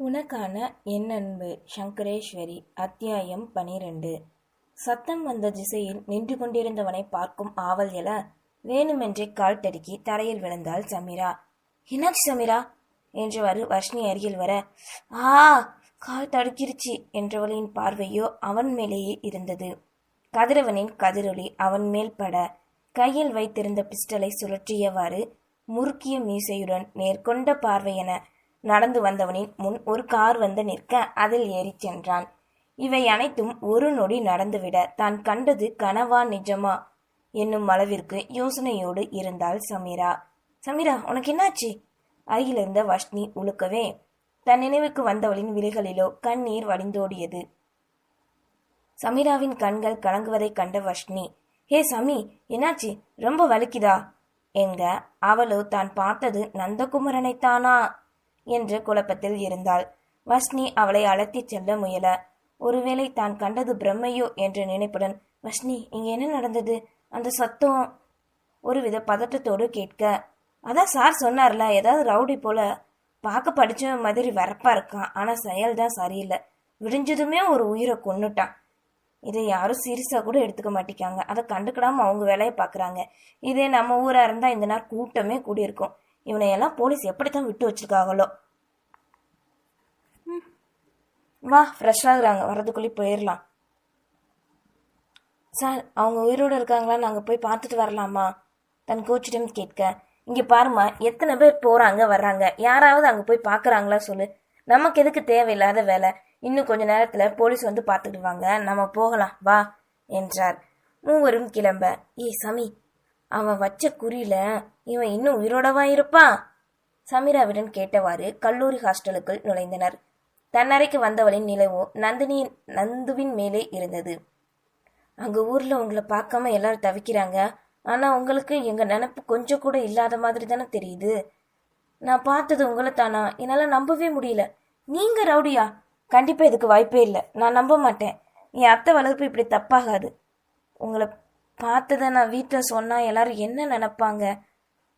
உனக்கான என் அன்பு சங்கரேஸ்வரி அத்தியாயம் பனிரெண்டு. சத்தம் வந்த திசையில் நின்று கொண்டிருந்தவனை பார்க்கும் ஆவல் எல வேணுமென்றே கால் தடுக்கி தரையில் விழுந்தாள் சமீரா. என்னாச்சு சமீரா? என்றவாறு வர்ஷினி அருகில் வர ஆ கால் தடுக்கிருச்சு என்றவளின் பார்வையோ அவன் மேலேயே இருந்தது. கதிரவனின் கதிரொளி அவன் மேல் பட கையில் வைத்திருந்த பிஸ்டலை சுழற்றியவாறு முறுக்கிய மீசையுடன் நேர்கொண்ட பார்வையென நடந்து வந்தவனின் முன் ஒரு கார் வந்து நிற்க அதில் ஏறிச் சென்றான். இவை அனைத்தும் ஒரு நொடி நடந்துவிட தான் கண்டது கனவா நிஜமா? என்னும் அளவிற்கு யோசனையோடு இருந்தாள் சமீரா. சமீரா உனக்கு என்னாச்சு? அருகில் இருந்த வஷ்ணி உழுக்கவே தன் நினைவுக்கு வந்தவளின் விழிகளிலோ கண்ணீர் வடிந்தோடியது. சமீராவின் கண்கள் கலங்குவதைக் கண்ட வஷ்ணி ஹே சமி என்னாச்சு? ரொம்ப வலிக்குதா? என்க அவளோ தான் பார்த்தது நந்தகுமரனைத்தானா? என்று குழப்பத்தில் இருந்தாள். வஷ்ணி அவளை அழைத்துச் செல்ல முயல. ஒருவேளை தான் கண்டது பிரம்மையோ என்ற நினைப்புடன் வஷ்ணி இங்க என்ன நடந்தது? அந்த சத்தம் ஒருவித பதட்டத்தோடு கேட்க அதான் சார் சொன்னார்ல ஏதாவது ரவுடி போல. பார்க்க படிச்ச மாதிரி வரப்பா இருக்கான் ஆனா செயல் தான் சரியில்லை. விடிஞ்சதுமே ஒரு உயிரை கொன்னுட்டான். இதை யாரும் சீரியஸாக கூட எடுத்துக்க மாட்டேங்காங்க அதை கண்டுக்கிடாம அவங்க வேலையை பார்க்குறாங்க இதே நம்ம ஊராக இருந்தால் இந்த நேரம் கூட்டமே கூடியிருக்கும். இவனையெல்லாம் போலீஸ் எப்படித்தான் விட்டு வச்சிருக்காங்களோ. வா ஃப்ரெஷ் ஆகுறாங்க வரதுக்குள்ளே போயிடலாம் சார் அவங்க உயிரோடு இருக்காங்களா? நாங்கள் போய் பார்த்துட்டு வரலாமா? தன் கோச்சிடம் கேட்க. இங்கே பாருமா எத்தனை பேர் போகிறாங்க வர்றாங்க? யாராவது அங்கே போய் பார்க்குறாங்களா சொல்லு. நமக்கு எதுக்கு தேவையில்லாத வேலை? இன்னும் கொஞ்ச நேரத்தில் போலீஸ் வந்து பார்த்துக்கிடுவாங்க. நம்ம போகலாம். வா என்றார். மூவரும் கிளம்ப. ஏ சமி அவன் வச்ச குறியில இவன் இன்னும் உயிரோடவா இருப்பா? சமீராவிடம் கேட்டவாறு கல்லூரி ஹாஸ்டலுக்குள் நுழைந்தனர். தன்னறைக்கு வந்தவளின் நிலவோ நந்தினியின் நந்துவின் மேலே இருந்தது. அங்க ஊர்ல உங்களை பார்க்காம எல்லாரும் தவிக்கிறாங்க. ஆனா உங்களுக்கு எங்க நினப்பு கொஞ்சம் கூட இல்லாத மாதிரி தானே தெரியுது. நான் பார்த்தது உங்களை தானா? என்னால நம்பவே முடியல. நீங்க ரவுடியா? கண்டிப்பா இதுக்கு வாய்ப்பே இல்லை. நான் நம்ப மாட்டேன். என் அத்தை வளர்ப்பு இப்படி தப்பாகாது. உங்களை பார்த்ததை நான் வீட்டில் சொன்னா எல்லாரும் என்ன நினைப்பாங்க?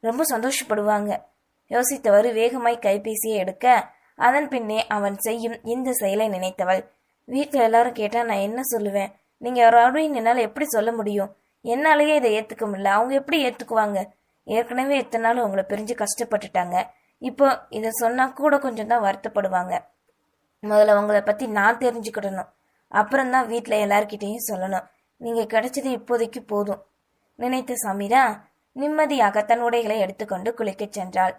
ரொம்ப சந்தோஷப்படுவாங்க. யோசித்தவர் வேகமாய் கைபேசியை எடுக்க அதன் பின்னே அவன் செய்யும் இந்த செயலை நினைத்தவள். வீட்டில் எல்லாரும் கேட்டா நான் என்ன சொல்லுவேன்? நீங்க ரவுடின்னு என்னால் எப்படி சொல்ல முடியும்? என்னாலேயே இதை ஏத்துக்க முடியல. அவங்க எப்படி ஏத்துக்குவாங்க? ஏற்கனவே எத்தனை நாள் உங்களை பிரிஞ்சு கஷ்டப்பட்டுட்டாங்க. இப்போ இதை சொன்னா கூட கொஞ்சம் தான் வருத்தப்படுவாங்க. முதல்ல உங்களை பத்தி நான் தெரிஞ்சுக்கிடணும். அப்புறம் தான் வீட்டில் எல்லார்கிட்டையும் சொல்லணும். நீங்க கிடைச்சது இப்போதைக்கு போதும். நினைத்த சமீரா நிம்மதியாக தன் உடைகளை எடுத்துக்கொண்டு குளிக்கச் சென்றாள்.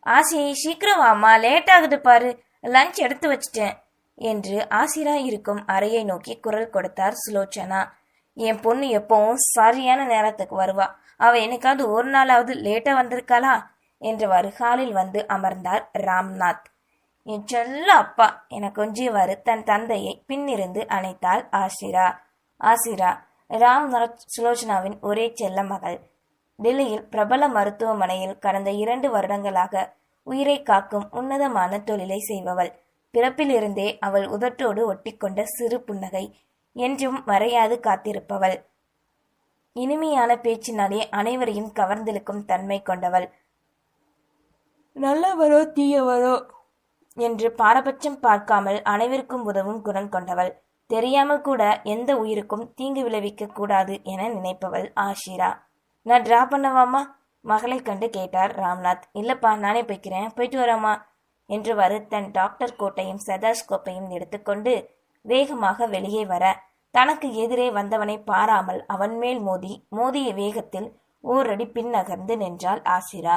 ஆசி சீக்கிரம் வாமா லேட் ஆகுது பாரு. லஞ்ச் எடுத்து வச்சிட்டேன். என்று ஆசிரா இருக்கும் அறையை நோக்கி குரல் கொடுத்தார் சுலோச்சனா. என் பொண்ணு எப்பவும் சரியான நேரத்துக்கு வருவா. அவ என்னைக்காவது ஒரு நாளாவது லேட்டா வந்திருக்காளா? என்றவாறு ஹாலில் வந்து அமர்ந்தார் ராம்நாத். என் செல்ல அப்பா என கொஞ்சியவாறு தன் தந்தையை பின்னிருந்து அணைத்தாள் ஆசிரா. ஆசிரா ராம்நாத் சுலோச்சனாவின் ஒரே செல்ல மகள். டெல்லியில் பிரபல மருத்துவமனையில் கடந்த இரண்டு வருடங்களாக உயிரை காக்கும் உன்னதமான தொழிலை செய்பவள். பிறப்பிலிருந்தே அவள் உதட்டோடு ஒட்டிக்கொண்ட சிறு புன்னகை என்றும் மறையாது காத்திருப்பவள். இனிமையான பேச்சினாலே அனைவரையும் கவர்ந்திழுக்கும் தன்மை கொண்டவள். நல்லவரோ தீயவரோ என்று பாரபட்சம் பார்க்காமல் அனைவருக்கும் உதவும் குணம் கொண்டவள். தெரியாமல் கூட எந்த உயிருக்கும் தீங்கு விளைவிக்க கூடாது என நினைப்பவள் ஆஷிரா. நான் டிரா பண்ணவாமா? மகளை கண்டு கேட்டார் ராம்நாத். இல்லப்பா நானே போய்க்கிறேன். போயிட்டு வரேம்மா என்றுவாறு தன் டாக்டர் கோட்டையும் செதாஸ்கோப்பையும் எடுத்துக்கொண்டு வேகமாக வெளியே வர தனக்கு எதிரே வந்தவனை பாராமல் அவன் மேல் மோதி மோதிய வேகத்தில் ஓரடி பின்னகர்ந்து நின்றாள் ஆசிரா.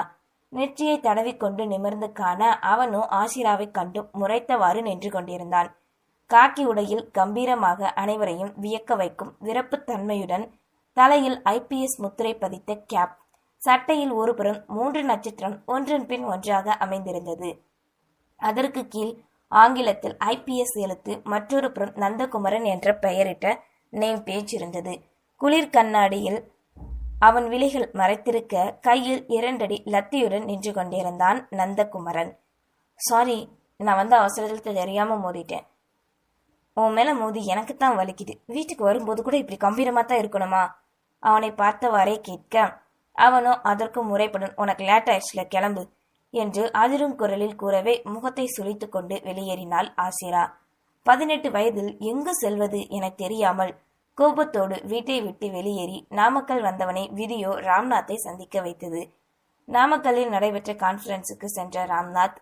நெற்றியை தடவிக்கொண்டு நிமிர்ந்து காண அவனும் ஆசிராவைக் கண்டு முறைத்தவாறு நின்று கொண்டிருந்தான். காக்கி உடையில் கம்பீரமாக அனைவரையும் வியக்க வைக்கும் விரப்புத்தன்மையுடன் தலையில் ஐபிஎஸ் முத்திரை பதித்த கேப் சட்டையில் ஒருபுறம் மூன்று நட்சத்திரம் ஒன்றன் பின் ஒன்றாக அமைந்திருந்தது. அதற்கு கீழ் ஆங்கிலத்தில் ஐபிஎஸ் எழுத்து மற்றொரு புறம் நந்தகுமரன் என்ற பெயரிட்ட நேம் பேஜ் இருந்தது. குளிர் கண்ணாடியில் அவன் விழிகள் மறைத்திருக்க கையில் இரண்டடி லத்தியுடன் நின்று கொண்டிருந்தான் நந்தகுமரன். சாரி நான் வந்து அவசரத்தில் தெரியாம மோதிட்டேன் உன் மேல மோதி எனக்கு தான் வலிக்குது. வீட்டுக்கு வரும்போது கூட இப்படி கம்பீரமா தான் இருக்கணுமா? அவனை பார்த்தவாறே கேட்க அவனோ அதற்கு முறைப்படும் உனக்கு லேட் ஆயிடுச்சுல கிளம்பு என்று அதிரும் குரலில் கூறவே முகத்தை சுளித்துக் கொண்டு வெளியேறினாள் ஆசிரா. பதினெட்டு வயதில் எங்கு செல்வது என தெரியாமல் கோபத்தோடு வீட்டை விட்டு வெளியேறி நாமக்கல் வந்தவனை விதியோ ராம்நாத்தை சந்திக்க வைத்தது. நாமக்கல்லில் நடைபெற்ற கான்ஃபரன்ஸுக்கு சென்ற ராம்நாத்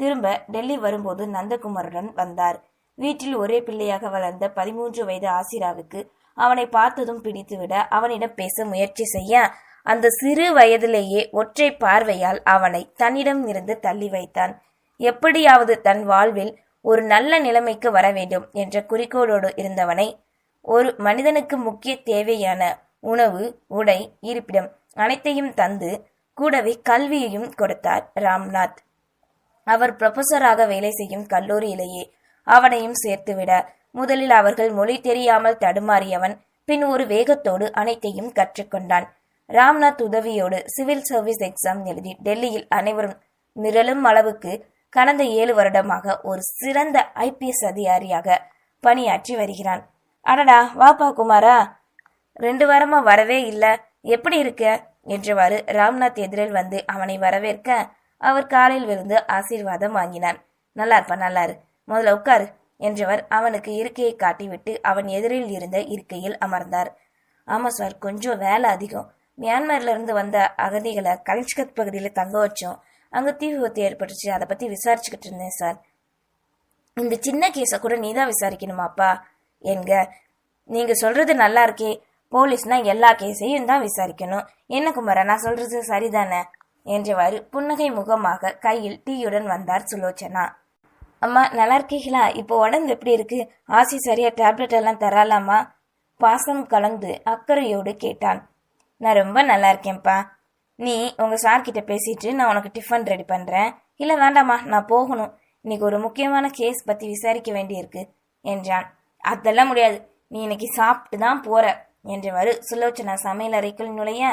திரும்ப டெல்லி வரும்போது நந்தகுமாருடன் வந்தார். வீட்டில் ஒரே பிள்ளையாக வளர்ந்த பதிமூன்று வயது ஆசிராவுக்கு அவனை பார்த்ததும் பிடித்துவிட அவனிடம் பேச முயற்சி செய்ய அந்த சிறு வயதிலேயே ஒற்றை பார்வையால் அவனை தன்னிடம் இருந்து தள்ளி வைத்தான். எப்படியாவது தன் வாழ்வில் ஒரு நல்ல நிலைமைக்கு வர வேண்டும் என்ற குறிக்கோளோடு இருந்தவனை ஒரு மனிதனுக்கு முக்கிய தேவையான உணவு உடை இருப்பிடம் அனைத்தையும் தந்து கூடவே கல்வியையும் கொடுத்தார் ராம்நாத். அவர் ப்ரொஃபஸராக வேலை செய்யும் கல்லூரியிலேயே அவனையும் சேர்த்துவிட முதலில் அவர்கள் மொழி தெரியாமல் தடுமாறியவன் பின் ஒரு வேகத்தோடு அனைத்தையும் கற்றுக்கொண்டான். ராம்நாத் உதவியோடு சிவில் சர்வீஸ் எக்ஸாம் எழுதி டெல்லியில் அனைவரும் மிரளும் அளவுக்கு கடந்த ஏழு வருடமாக ஒரு சிறந்த ஐபிஎஸ் அதிகாரியாக பணியாற்றி வருகிறான். அடடா வாப்பா குமாரா. ரெண்டு வாரமா வரவே இல்ல. எப்படி இருக்க? என்றவாறு ராம்நாத் எதிரில் வந்து அவனை வரவேற்க அவர் காலில் விழுந்து ஆசீர்வாதம் வாங்கினான். நல்லா இருப்பா நல்லாரு முதல்ல உட்காரு. என்றவர் அவனுக்கு இருக்கையை காட்டிவிட்டு அவன் எதிரில் இருந்த இருக்கையில் அமர்ந்தார். ஆமா சார் கொஞ்சம் வேலை அதிகம். மியான்மர்ல இருந்து வந்த அகதிகளை கலிஷ்கத் பகுதியில் தங்க வச்சோம். அங்க தீ விபத்து ஏற்பட்டுச்சு. அதை பத்தி விசாரிச்சுக்கிட்டு இருந்தேன் சார் இந்த சின்ன கேஸை கூட நீதான் விசாரிக்கணுமாப்பா என்க நீங்க சொல்றது நல்லா இருக்கே. போலீஸ்னா எல்லா கேஸையும் தான் விசாரிக்கணும். என்ன குமார நான் சொல்றது சரிதானே? என்றவாறு புன்னகை முகமாக கையில் டீயுடன் வந்தார் சுலோச்சனா. அம்மா நல்லா இருக்கீங்களா? இப்போ உடம்பு எப்படி இருக்கு? ஆசி சரியா டேப்லெட் எல்லாம் தராலாமா? பாசம் கலந்து அக்கறையோடு கேட்டான். நான் ரொம்ப நல்லா இருக்கேன்ப்பா. நீ உங்க சார் கிட்ட பேசிட்டு நான் உனக்கு டிஃபன் ரெடி பண்றேன். இல்ல வேண்டாம்மா நான் போகணும். இன்னைக்கு ஒரு முக்கியமான கேஸ் பத்தி விசாரிக்க வேண்டியிருக்கு என்றான். அதெல்லாம் முடியாது. நீ இன்னைக்கு சாப்பிட்டு தான் போற என்றவாறு சுலோச்சனா சமையல் அறைக்குள் நுழைய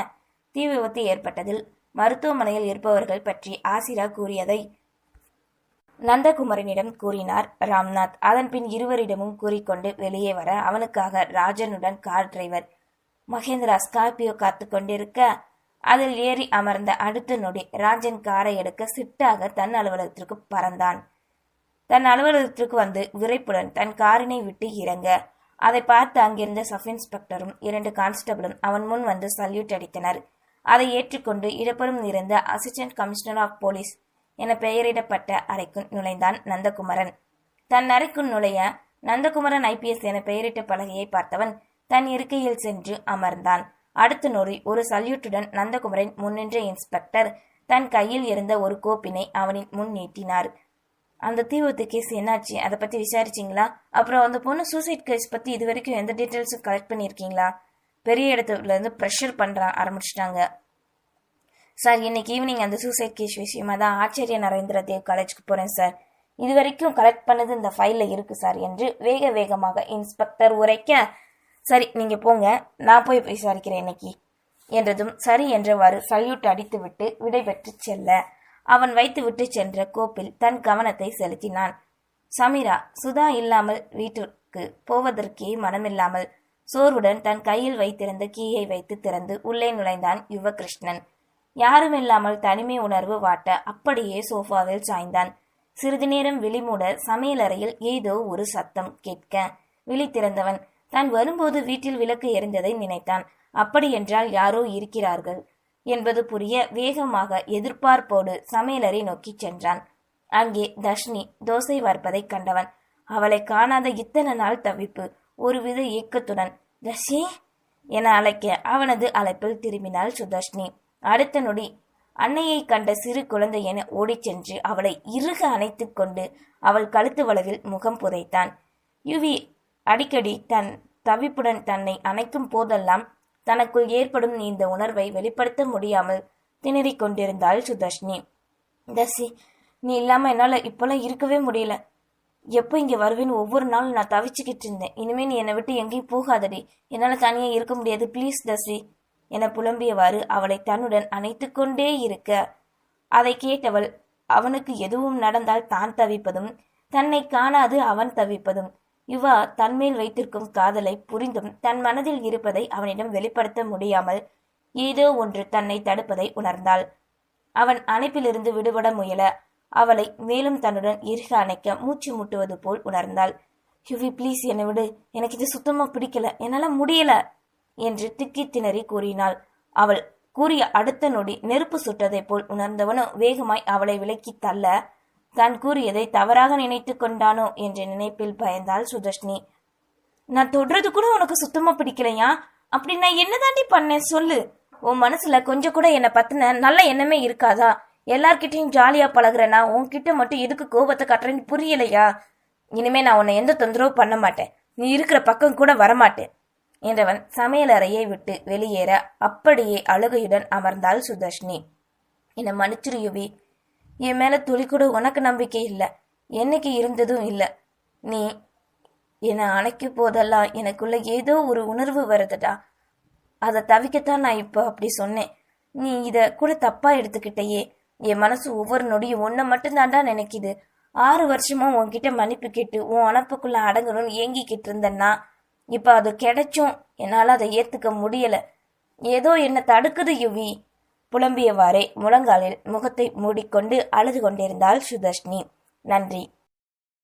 தீ விபத்து ஏற்பட்டதில் மருத்துவமனையில் இருப்பவர்கள் பற்றி ஆசிரா கூறியதை நந்தகுமரனிடம் கூறினார் ராம்நாத் அதன்பின் இருவரிடமும் கூறிக்கொண்டு வெளியே வர அவனுக்காக ராஜனுடன் கார் டிரைவர் மகேந்திரா ஸ்கார்பியோ காத்து கொண்டிருக்க அதில் ஏறி அமர்ந்த அடுத்த நொடி ராஜன் காரை எடுக்க சிட்டாக தன் அலுவலகத்திற்கு பறந்தான். தன் அலுவலகத்திற்கு வந்து விரைப்புடன் தன் காரினை விட்டு இறங்க அதை பார்த்து அங்கிருந்த சப் இன்ஸ்பெக்டரும் இரண்டு கான்ஸ்டபிளும் அவன் முன் வந்து சல்யூட் அடித்தனர். அதை ஏற்றுக்கொண்டு இடப்புறம் இருந்த அசிஸ்டன்ட் கமிஷனர் ஆஃப் போலீஸ் என பெயரிடப்பட்ட அறைக்குள் நுழைந்தான் நந்தகுமரன். தன் அறைக்குள் நுழைய நந்தகுமரன் ஐபிஎஸ் என பெயரிட்ட பலகையை பார்த்தவன் தன் இருக்கையில் சென்று அமர்ந்தான். அடுத்த நொறி ஒரு சல்யூட்டுடன் நந்தகுமரன் முன்னின்ற இன்ஸ்பெக்டர் தன் கையில் இருந்த ஒரு கோப்பினை அவனின் முன் நீட்டினார். அந்த தீவிரத்து கேஸ் என்னாச்சு? அதை பத்தி விசாரிச்சீங்களா? அப்புறம் அந்த பொண்ணு சூசைட் கேஸ் பத்தி இது வரைக்கும் எந்த டீட்டெயில்ஸும் கலெக்ட் பண்ணியிருக்கீங்களா? பெரிய இடத்துல இருந்து ப்ரெஷர் பண்ற ஆரம்பிச்சிட்டாங்க சார் இன்னைக்கு ஈவினிங் அந்த சூசைட் கேஸ் விஷயமா தான் ஆச்சரிய நரேந்திர தேவ் காலேஜ்க்கு போறேன் சார். இது வரைக்கும் கலெக்ட் பண்ணது இந்த ஃபைல்ல இருக்கு சார் என்று வேக வேகமாக இன்ஸ்பெக்டர் உரைக்க சரி நீங்க போங்க. நான் போய் விசாரிக்கிறேன் இன்னைக்கு. என்றதும் சரி என்றவாறு சல்யூட் அடித்துவிட்டு விடைபெற்று செல்ல அவன் வைத்துவிட்டு சென்ற கோப்பில் தன் கவனத்தை செலுத்தினான். சமீரா சுதா இல்லாமல் வீட்டிற்கு போவதற்கே மனமில்லாமல் சோர்வுடன் தன் கையில் வைத்திருந்த கீயை வைத்து திறந்து உள்ளே நுழைந்தான் யுவகிருஷ்ணன். யாருமில்லாமல் தனிமை உணர்வு வாட்ட அப்படியே சோஃபாவில் சாய்ந்தான். சிறிது நேரம் விழிமூட சமையலறையில் ஏதோ ஒரு சத்தம் கேட்க விழி திறந்தவன். தான் வரும்போது வீட்டில் விளக்கு எரிந்ததை நினைத்தான். அப்படியென்றால் யாரோ இருக்கிறார்கள் என்பது புரிய வேகமாக எதிர்பார்ப்போடு சமையலறை நோக்கிச் சென்றான். அங்கே தர்ஷினி தோசை வார்ப்பதை கண்டவன். அவளை காணாத இத்தனை நாள் தவிப்பு. ஒருவித ஏக்கத்துடன் தர்ஷி என அழைக்க அவனது அழைப்பில் திரும்பினாள் சுதர்ஷ்னி. அடுத்த நொடி அன்னையை கண்ட சிறு குழந்தை என ஓடிச் சென்று அவளை இறுக அணைத்துக் கொண்டு அவள் கழுத்து வளவில் முகம் புதைத்தான். யுவி அடிக்கடி தன் தவிப்புடன் தன்னை அணைக்கும் போதெல்லாம் தனக்குள் ஏற்படும் இந்த உணர்வை வெளிப்படுத்த முடியாமல் திணறிக் கொண்டிருந்தாள் சுதர்ஷினி. தசி நீ இல்லாம என்னால இப்பெல்லாம் இருக்கவே முடியல. எப்போ இங்க வருவேன்னு ஒவ்வொரு நாளும் நான் தவிச்சுக்கிட்டு இருந்தேன். இனிமே நீ என்னை விட்டு எங்கேயும் போகாதடி. என்னால தனியா இருக்க முடியாது. ப்ளீஸ் தசி என புலம்பியவாறு அவளை தன்னுடன் அணைத்து கொண்டே இருக்க. அதை கேட்டவள் அவனுக்கு எதுவும் நடந்தால் தான் தவிப்பதும் தன்னை காணாது அவன் தவிப்பதும். யுவா தன்மேல் வைத்திருக்கும் காதலை புரிந்தும் தன் மனதில் இருப்பதை அவனிடம் வெளிப்படுத்த முடியாமல் ஏதோ ஒன்று தன்னை தடுப்பதை உணர்ந்தாள். அவன் அணைப்பிலிருந்து விடுபட முயல அவளை மேலும் தன்னுடன் இருக அணைக்க மூச்சு முட்டுவது போல் உணர்ந்தாள். யுவி ப்ளீஸ் என்னை விடு. எனக்கு இது சுத்தமா பிடிக்கல. என்னால முடியல. என்று திக்கி திணறி கூறினாள். அவள் கூறிய அடுத்த நொடி நெருப்பு சுட்டதைப் போல் உணர்ந்தவனோ வேகமாய் அவளை விலக்கி தள்ள தான் கூறியதை தவறாக நினைத்து கொண்டானோ? என்ற நினைப்பில் பயந்தாள் சுதர்ஷினி. நான் தொடுறது கூட உனக்கு சுத்தமா பிடிக்கலையா? அப்படி நான் என்னதாண்டி பண்ணேன்? சொல்லு. உன் மனசுல கொஞ்சம் கூட என்னை பத்தின நல்ல எண்ணமே இருக்காதா? எல்லார்கிட்டயும் ஜாலியா பழகுறேனா? உன்கிட்ட மட்டும் எதுக்கு கோபத்தை காட்டுறேன்னு புரியலையா? இனிமே நான் உன்னை எந்த தொந்தரவும் பண்ண மாட்டேன். நீ இருக்கிற பக்கம் கூட வரமாட்டேன். என்றவன் சமையலறையை விட்டு வெளியேற அப்படியே அழுகையுடன் அமர்ந்தாள் சுதர்ஷினி. என்னை மன்னிச்சிரு யுவி. என் மேல துளி கூட உனக்கு நம்பிக்கை இல்லை. என்னைக்கு இருந்ததும் இல்லை. நீ என்னை அணைக்கும் போதெல்லாம் எனக்குள்ள ஏதோ ஒரு உணர்வு வருதுடா. அதை தவிக்கத்தான் நான் இப்போ அப்படி சொன்னேன். நீ இதை கூட தப்பா எடுத்துக்கிட்டேயே. என் மனசு ஒவ்வொரு நொடியும் உன்னை மட்டும்தான்டா நினைக்குது. ஆறு வருஷமா உன்கிட்ட மன்னிப்பு கேட்டு உன் அணப்புக்குள்ள அடங்கணும்னு ஏங்கிக்கிட்டு இருந்தேன்னா இப்போ அது கிடைச்சும் என்னால் அதை ஏற்றுக்க முடியல. ஏதோ என்னை தடுக்குது யுவி. புலம்பியவாறே முழங்காலில் முகத்தை மூடிக்கொண்டு அழுது கொண்டிருந்தாள் சுதர்ஷினி. நன்றி.